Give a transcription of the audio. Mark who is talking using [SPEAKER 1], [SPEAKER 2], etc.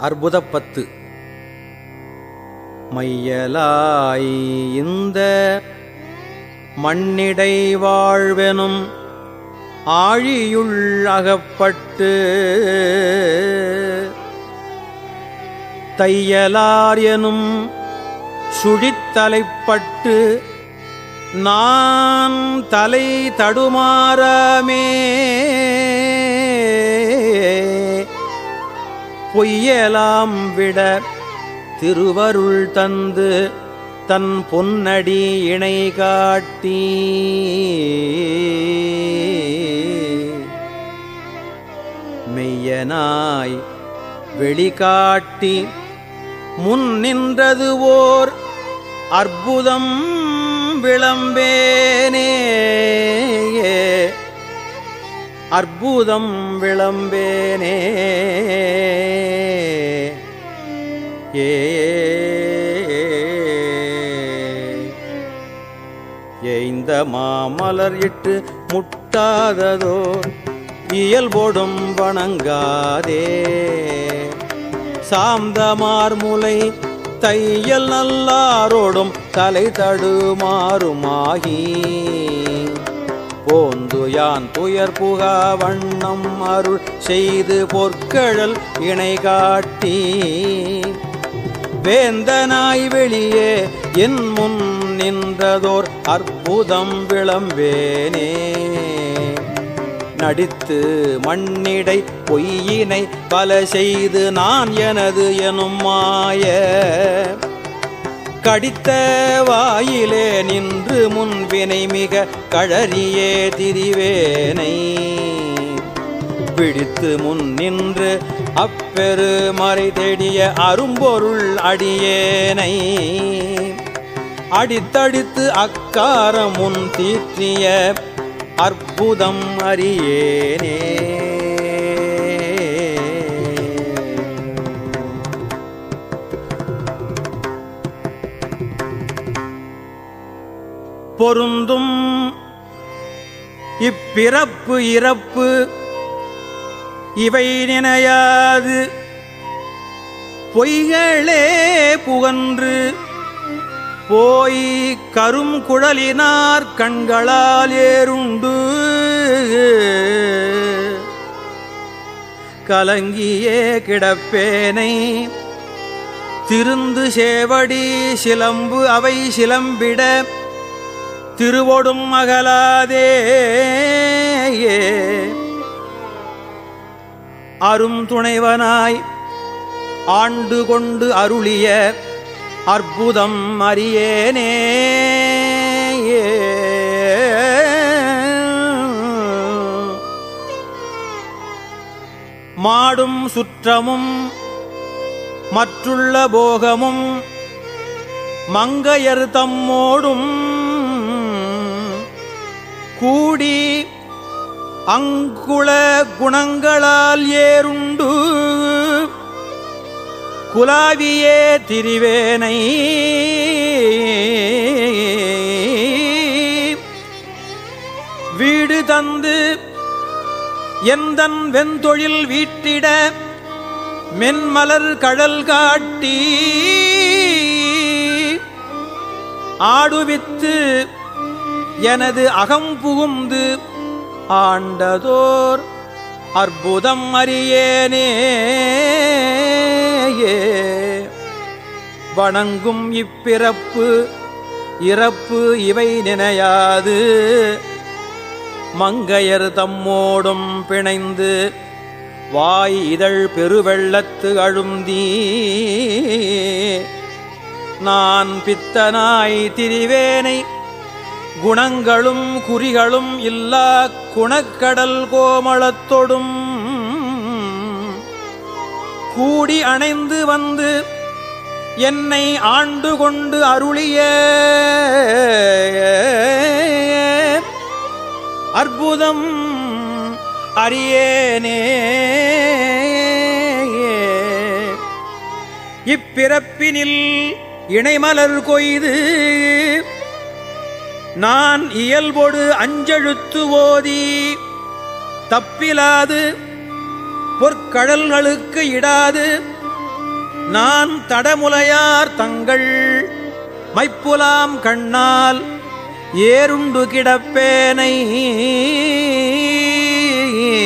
[SPEAKER 1] அற்புதப்பத்து. மையலாய் இந்த மண்ணிடை வாழ்வெனும் ஆழியுள் அகப்பட்டு தையலார் எனும் சுழித்தலைப்பட்டு நான் தலை தடுமாறமே பொய்யலாம் விட திருவருள் தந்து தன் பொன்னடி இணை காட்டி. மெய்யனாய் வெளிகாட்டி முன் நின்றது ஓர் அற்புதம் விளம்பேனே அற்புதம் விளம்பேனே. ஏ ஏய்ந்த மாமலர் இட்டு முட்டாததோ இயல்போடும் வணங்காதே. சாந்தமார் முலை தையல் நல்லாரோடும் தலை தடுமாறுமாகி. போந்து யான் துயர் புகா வண்ணம் அருள் செய்து பொற்கழல் இணை காட்டி. வேந்தனாய் வெளியே என் முன் நின்றதோர் அற்புதம் விளம்பேனே. நடித்து மண்ணிடை பொய்யினை பல செய்து நான் எனது எனும் மாய. கடித்த வாயிலே நின்று முன்வினை மிக கழறியே திரிவேனை. பிடித்து முன் நின்று அப்பெரு மறை தேடிய அரும்பொருள் அடியேனை. அடித்தடித்து அக்காரம் முன் தீற்றிய அற்புதம் அறியேனே. பொருந்தும். இப்பிறப்பு இறப்பு இவை நினையாது. பொய்களே புகன்று போய் கரும் குழலினார் கண்களால் ஏறுண்டு. கலங்கியே கிடப்பேனை திருந்து சேவடி சிலம்பு அவை சிலம்பிட திருவொடும் அகலாதே. அரும் துணைவனாய் ஆண்டு கொண்டு அருளிய அற்புதம் அறியேனே. மாடும் சுற்றமும் மற்றுள்ள போகமும் மங்கையர் தம்மோடும் கூடி அங்குள குணங்களால் ஏறுண்டு. குலாவியே திரிவேனை. வீடு தந்து எந்தன் வெந்தொழில் வீட்டிட மென்மலர் கடல் காட்டி. ஆடுவித்து எனது அகம் புகுந்து ஆண்டதோர் அற்புதம் அறியேனே வணங்கும் இப்பிறப்பு இறப்பு இவை நினையாது. மங்கையர் தம்மோடும் பிணைந்து வாய் இதழ் பெருவெள்ளத்து அழுந்தீ. நான் பித்தனாய் திரிவேனை குணங்களும் குறிகளும் இல்லா குணக்கடல் கோமளத்தொடும். கூடி அணைந்து வந்து என்னை ஆண்டு கொண்டு அருளிய அற்புதம் அறியேனே. இப்பிறப்பினில் இணைமலர் கொய்து நான் இயல்பொடு அஞ்செழுத்து ஓதி தப்பிலாது பொற்கடல்களுக்கு இடாது. நான் தடமுலையார் தங்கள் மைப்புலாம் கண்ணால் ஏருண்டு கிடப்பேனை.